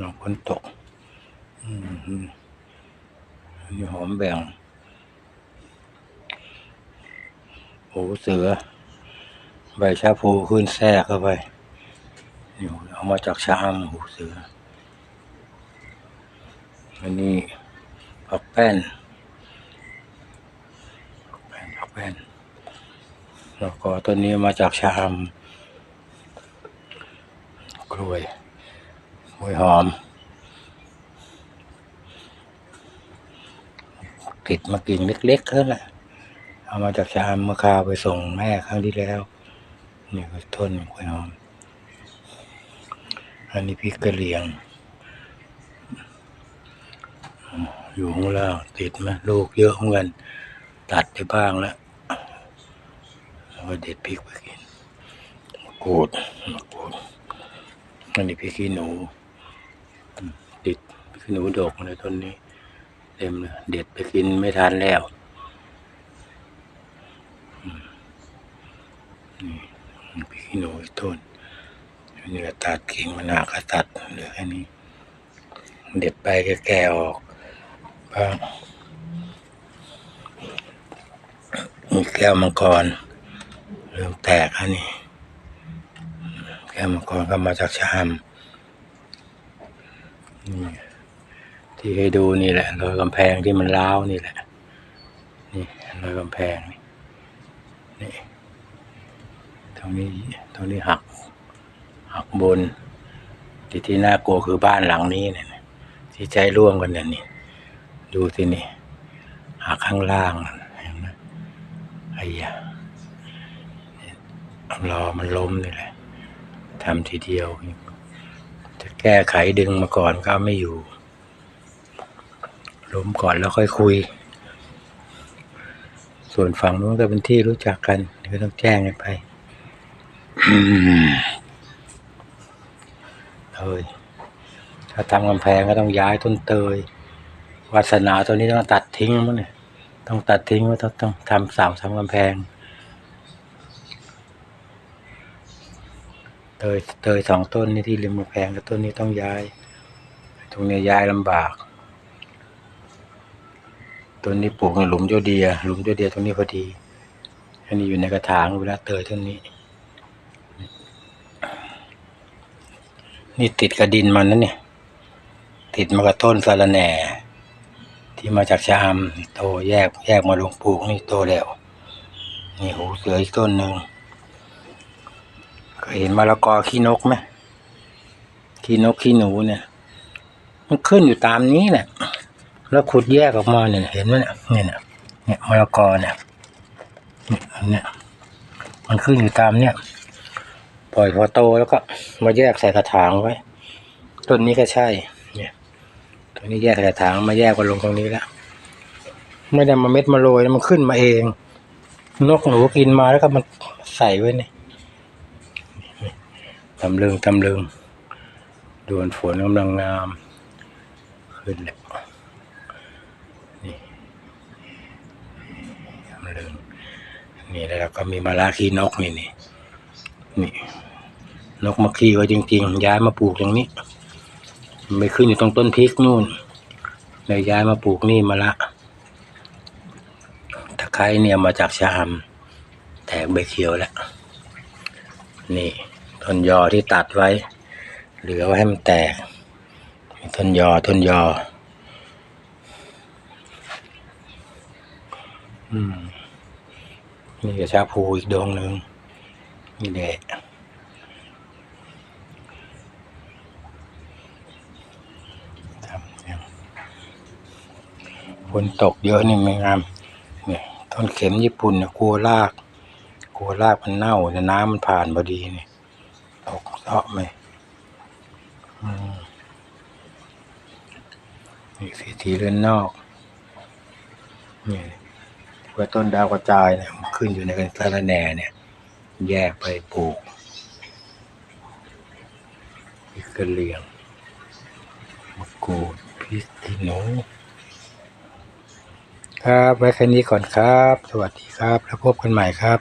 น้องฝนตกอืมอันนี่หอมแบ่งหูเสือ ใบชาพูขึ้นแทรกเข้าไปนี่เอามาจากชะอำหูเสือ อันนี้ผักแป้นผักแป้นผักแป้นแล้วก็ต้นนี้มาจากชะอำกล้วย กล้วยหอม ติดมากิ่งเล็กๆเท่านั้นแหละเอามาจากชะอำมาคาไปส่งแม่ครั้งที่แล้ว นี่ก็ต้นกล้วยหอม อันนี้พริกกระเหรียง อยู่ข้างล่างติดไหมลูกเยอะเหมือนกัน ตัดไปบ้างแล้วแล้วก็เด็ดพริกไปกินมะกรูดมะกรูดอันนี้พริกขี้หนู ติดพริกหนูดกเลยต้นนี้ เต็มเลยเด็ดไปกินไม่ทันแล้วนี่พริกหนูอีกต้นอันนี้ก็ตัดกิ่งมะนาวก็ตัดเหลือแค่นี้ เด็ดไปก็แก่ออกบ้างมีแก้วมังกรเริ่มแตกอันนี้แก้วมังกรก็มาจากชาม นี่ที่ให้ดูนี่แหละรอยกำแพงที่มันร้าวนี่แหละ นี่รอยกำแพงนี่นี่ตรงนี้ตรงนี้หัก หักบนที่ที่น่ากลัวคือบ้านหลังนี้เนี่ยที่ใจร่วมกันเนี่ยนี่ ดูที่นี่หักข้างล่างเห็นไหมไอ้ยาเอารอมันล้มนี่แหละทำทีเดียว จะแก้ไขดึงมาก่อนก็ไม่อยู่ ล้มก่อนแล้วค่อยคุย ส่วนฝั่งนู้นก็เป็นที่รู้จักกันก็ต้องแจ้งกันไปอืมเฮ้ยถ้าทำกำแพงก็ต้องย้ายต้นเตยวาสนาตัวนี้ต้องตัดทิ้งมั้งเนี่ย ต้องตัดทิ้งว่าต้องต้องทำเสาทำกำแพง เตยเตยสองต้นนี่ที่ริมกำแพงกับต้นนี้ต้องย้าย ตรงนี้ย้ายลำบากต้นนี้ปลูกในหลุมโยเดีย หลุมโยเดียตรงนี้พอดีอันนี้อยู่ในกระถางเวลาเตยต้นนี้ นี่ติดกระดินมันนะเนี่ย ติดมากับต้นสาระแหน่ ที่มาจากชะอำโตแยกแยกมาลงปลูกนี่โตแล้ว นี่หูเสืออีกต้นหนึ่ง เห็นมะละกอขี้นกไหมขี้นกขี้หนูเนี่ย มันขึ้นอยู่ตามนี้แหละแล้วขุดแยกออกมาเนี่ยเห็นไหมเนี่ยเนี่ยเนี่ยมะละกอเนี่ยเนี่ยอันเนี่ยมันขึ้นอยู่ตามเนี่ย ปล่อยพอโตแล้วก็มาแยกใส่กระถางไว้ ต้นนี้ก็ใช่ เนี่ยต้นนี้แยกใส่กระถางมาแยกกันลงตรงนี้แล้วไม่ได้มาเม็ดมาโรยมันขึ้นมาเอง นกหนูกินมาแล้วก็มันใส่ไว้เนี่ย ตำลึงตำลึงดวนฝนกำลังงาม ขึ้นแล้วนี่ตำลึงนี่แล้วก็มีมะระขี้นกนี่นี่นี่นกมาขี้ไว้จริง ๆ ย้ายมาปลูกตรงนี้ไม่ขึ้นอยู่ตรงต้นพริกนู่นเลยย้ายมาปลูกนี่มาละตะไคร้เนี่ยมาจากชะอำแตกใบเขียวแล้วนี่ ต้นยอที่ตัดไว้ เหลือไว้ให้มันแตก ต้นยอต้นยอ อืมนี่กระชาพูอีกดวงหนึ่งนี่แหละทำเนี่ยฝนตกเยอะนี่ไม่งามเนี่ยต้นเข็มญี่ปุ่นเนี่ยกลัวราก กลัวรากมันเน่าแต่น้ำมันผ่านพอดีเนี่ย ตกเซาะไหมอืมนี่สีทีเรือนนอกนี่ว่าต้นดาวกระจายเนี่ยมันขึ้นอยู่ในกันสะแหน่เนี่ย แยกไปปลูกพริกกระเหลี่ยงมะกรูดพริกขี้หนูครับไว้แค่นี้ก่อนครับ สวัสดีครับ แล้วพบกันใหม่ครับ